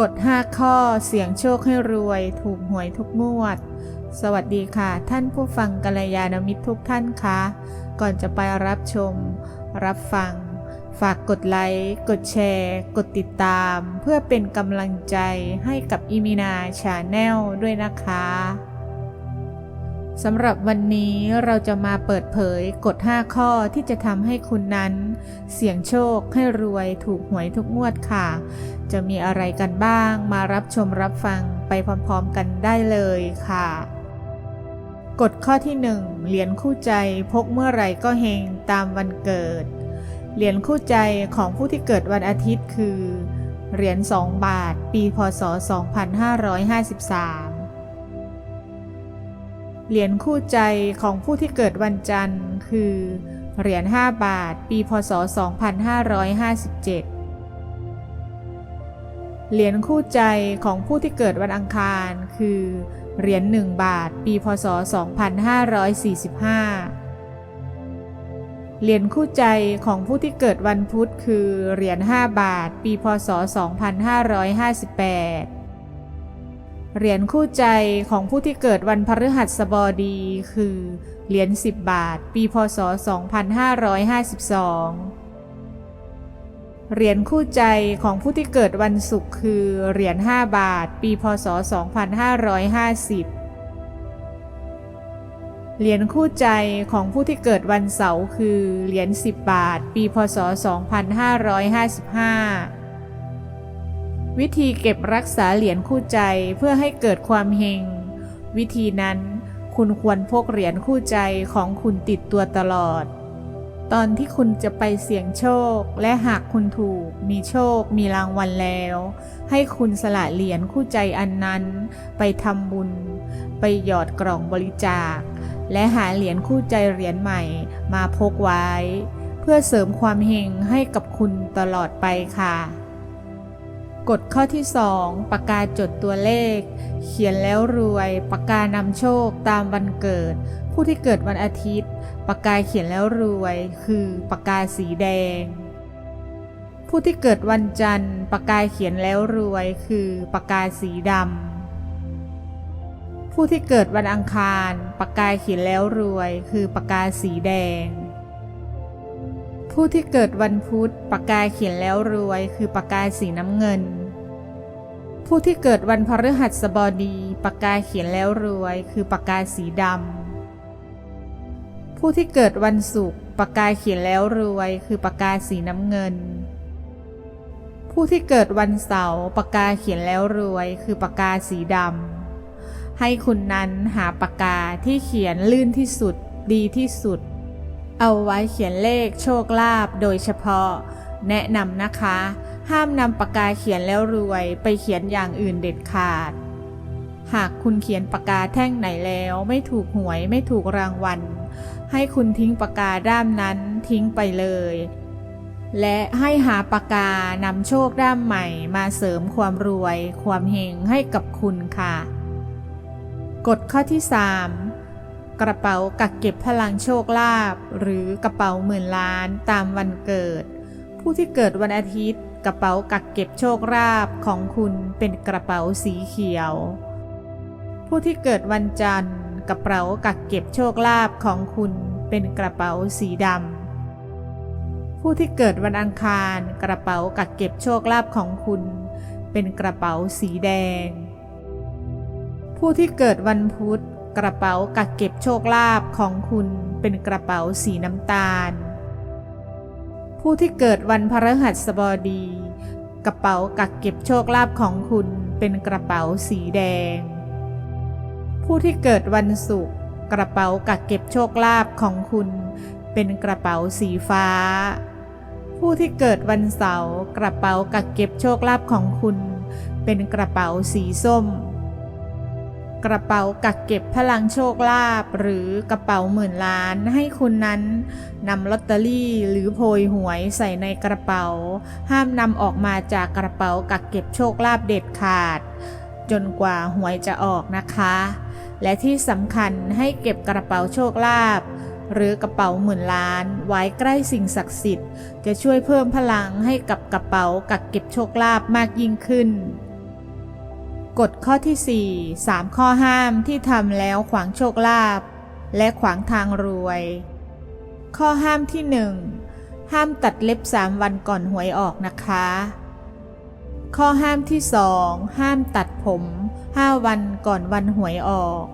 กฎ 5 ข้อเสี่ยงโชคให้รวย ถูกหวยทุกงวด สวัสดีค่ะ ท่านผู้ฟังกัลยาณมิตรทุกท่านคะก่อนจะไปรับชม รับฟัง ฝากกดไลค์ กดแชร์ กดติดตาม เพื่อเป็นกำลังใจให้กับอีมินาชาแนลด้วยนะคะ สำหรับวันนี้เราจะมาเปิดเผยกฎ 5 ข้อที่จะทำให้คุณนั้น เสี่ยงโชคให้รวยถูกหวยทุกงวดค่ะ จะมีอะไรกันบ้างมารับชมรับฟังไปพร้อมๆกันได้เลยค่ะ กฎข้อที่ 1 เหรียญคู่ใจพกเมื่อไหร่ก็เฮงตามวันเกิด เหรียญคู่ใจของผู้ที่เกิดวันอาทิตย์คือ เหรียญ 2 บาท ปีพศ 2553 เหรียญคู่ใจของผู้ที่เกิดวันจันทร์ คือ เหรียญ 5 บาท ปี พศ 2557 เหรียญคู่ใจของผู้ที่เกิดวันอังคาร คือ เหรียญ 1 บาท ปี พศ 2545 เหรียญคู่ใจของผู้ที่เกิดวันพุธ คือ เหรียญ 5 บาท ปี พศ 2558 เหรียญคู่ใจของผู้ที่เกิดวันพฤหัสบดีคือ เหรียญ10 บาท ปีพศ 2552 เหรียญคู่ใจของผู้ที่เกิดวันศุกร์คือ เหรียญ5บาท ปีพศ 2550 เหรียญคู่ใจของผู้ที่เกิดวันเสาร์คือ เหรียญ10 บาท ปีพศ 2555 วิธีเก็บรักษาเหรียญคู่ใจเพื่อให้เกิดความเฮง วิธีนั้นคุณควรพกเหรียญคู่ใจของคุณติดตัวตลอด ตอนที่คุณจะไปเสี่ยงโชค และหากคุณถูก มีโชค มีรางวัลแล้ว ให้คุณสละเหรียญคู่ใจอันนั้น ไปทำบุญ ไปหยอดกล่องบริจาค และหาเหรียญคู่ใจเหรียญใหม่มาพกไว้ เพื่อเสริมความเฮงให้กับคุณตลอดไปค่ะ กฎข้อที่ 2 ปากกาจดตัวเลข เขียนแล้วรวย ปากกานำโชคตามวันเกิด ผู้ที่เกิดวันอาทิตย์ ปากกาเขียนแล้วรวย คือปากกาสีแดง ผู้ที่เกิดวันจันทร์ ปากกาเขียนแล้วรวย คือปากกาสีดำผู้ที่เกิดวันอังคาร ปากกาเขียนแล้วรวย คือปากกาสีแดง ผู้ที่เกิดวันพุธปากกาเขียนแล้วรวย คือปากกาสีน้ำเงิน ผู้ที่เกิดวันพฤหัสบดีปากกาเขียนแล้วรวย คือปากกาสีดำผู้ที่เกิดวันศุกร์ปากกาเขียนแล้วรวย คือปากกาสีน้ำเงิน ผู้ที่เกิดวันเสาร์ปากกาเขียนแล้วรวย คือปากกาสีดำให้คุณนั้นหาปากกาที่เขียนลื่นที่สุดดีที่สุด เอาไว้เขียนเลขโชคลาภโดยเฉพาะ แนะนำนะคะ ห้ามนำปากกาเขียนแล้วรวยไปเขียนอย่างอื่นเด็ดขาด หากคุณเขียนปากกาแท่งไหนแล้วไม่ถูกหวยไม่ถูกรางวัล ให้คุณทิ้งปากกาด้ามนั้นทิ้งไปเลย และให้หาปากกานำโชคด้ามใหม่มาเสริมความรวย ความเฮงให้กับคุณค่ะ กฎข้อที่ 3 กระเป๋ากักเก็บพลังโชคลาภหรือกระเป๋าหมื่นล้านตามวันเกิด ผู้ที่เกิดวันอาทิตย์ กระเป๋ากักเก็บโชคลาภของคุณเป็นกระเป๋าสีเขียว ผู้ที่เกิดวันจันทร์ กระเป๋ากักเก็บโชคลาภของคุณเป็นกระเป๋าสีดำผู้ที่เกิดวันอังคาร กระเป๋ากักเก็บโชคลาภของคุณ เป็นกระเป๋าสีแดง ผู้ที่เกิดวันพุธ กระเป๋ากักเก็บโชคลาภของคุณเป็นกระเป๋าสีน้ำตาล ผู้ที่เกิดวันพฤหัสบดี กระเป๋ากักเก็บโชคลาภของคุณเป็นกระเป๋าสีแดง ผู้ที่เกิดวันศุกร์กระเป๋ากักเก็บโชคลาภของคุณเป็นกระเป๋าสีฟ้า ผู้ที่เกิดวันเสาร์กระเป๋ากักเก็บโชคลาภของคุณเป็นกระเป๋าสีส้ม กระเป๋ากักเก็บพลังโชคลาภหรือกระเป๋าหมื่นล้านให้คุณนั้นนำลอตเตอรี่หรือโพยหวยใส่ในกระเป๋า ห้ามนำออกมาจากกระเป๋ากักเก็บโชคลาภเด็ดขาด จนกว่าหวยจะออกนะคะ และที่สำคัญให้เก็บกระเป๋าโชคลาภหรือกระเป๋าหมื่นล้าน ไว้ใกล้สิ่งศักดิ์สิทธิ์ จะช่วยเพิ่มพลังให้กับกระเป๋ากักเก็บโชคลาภมากยิ่งขึ้น กฎข้อที่ 4 3 ข้อห้ามที่ทำแล้วขวางโชคลาภและขวางทางรวย ข้อห้ามที่ 1 ห้ามตัดเล็บ 3 วันก่อนหวยออกนะคะ ข้อห้ามที่ 2 ห้ามตัดผม 5 วันก่อนวันหวยออก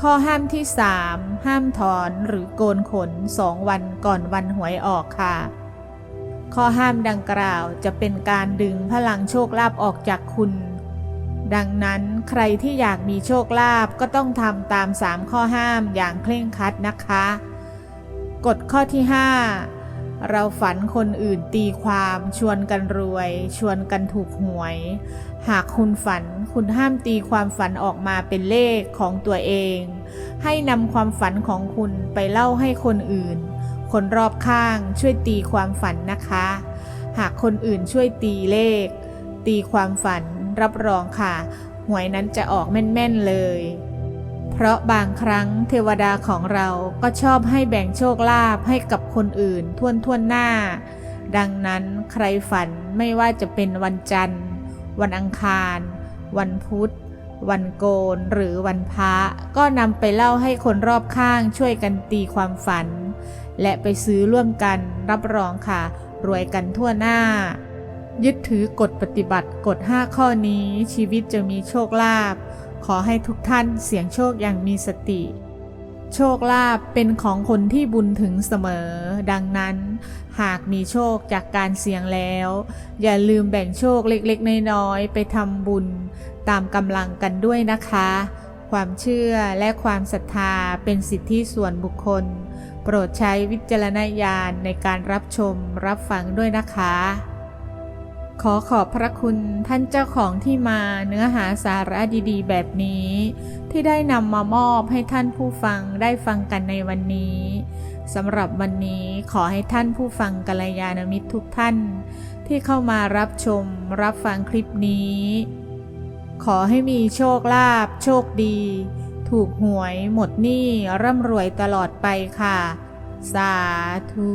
ข้อห้ามที่ 3 ห้ามถอนหรือโกนขน 2 วันก่อนวันหวยออกค่ะ ข้อห้ามดังกล่าวจะเป็นการดึงพลังโชคลาภออกจากคุณ ดังนั้นใครที่อยากมีโชคลาภก็ต้องทำตาม 3 ข้อห้ามอย่างเคร่งครัดนะคะ กฎข้อที่ 5 เราฝันคนอื่นตีความชวนกันรวย ชวนกันถูกหวย หากคุณฝันคุณห้ามตีความฝันออกมาเป็นเลขของตัวเอง ให้นำความฝันของคุณไปเล่าให้คนอื่น คนรอบข้างช่วยตีความฝันนะคะ หากคนอื่นช่วยตีเลข ตีความฝัน รับรองค่ะ หวยนั้นจะออกแม่นๆเลย เพราะบางครั้งเทวดาของเราก็ชอบให้แบ่งโชคลาภให้กับคนอื่นท่วนท่วนหน้า ดังนั้นใครฝันไม่ว่าจะเป็นวันจันทร์ วันอังคาร วันพุธ วันโกนหรือวันพระ ก็นำไปเล่าให้คนรอบข้างช่วยกันตีความฝัน และไปซื้อร่วมกันรับรองค่ะ รวยกันทั่วหน้า ยึดถือกฎปฏิบัติกฎ 5 ข้อนี้ ชีวิตจะมีโชคลาภขอให้ทุกท่านเสี่ยงโชคอย่างมีสติ โชคลาภเป็นของคนที่บุญถึงเสมอ ดังนั้น หากมีโชคจากการเสี่ยงแล้ว อย่าลืมแบ่งโชคเล็กๆ น้อยๆ ไปทำบุญ ตามกำลังกันด้วยนะคะ ความเชื่อและความศรัทธาเป็นสิทธิส่วนบุคคล โปรดใช้วิจารณญาณในการรับชมรับฟังด้วยนะคะ ขอขอบพระคุณท่านเจ้าของที่มาเนื้อหาสาระดีๆ แบบนี้ ที่ได้นำมามอบให้ท่านผู้ฟังได้ฟังกันในวันนี้สำหรับวันนี้ขอให้ท่านผู้ฟังกัลยาณมิตรทุกท่าน ที่เข้ามารับชมรับฟังคลิปนี้ ขอให้มีโชคลาภโชคดี ถูกหวยหมดหนี้ร่ำรวยตลอดไปค่ะ สาธุ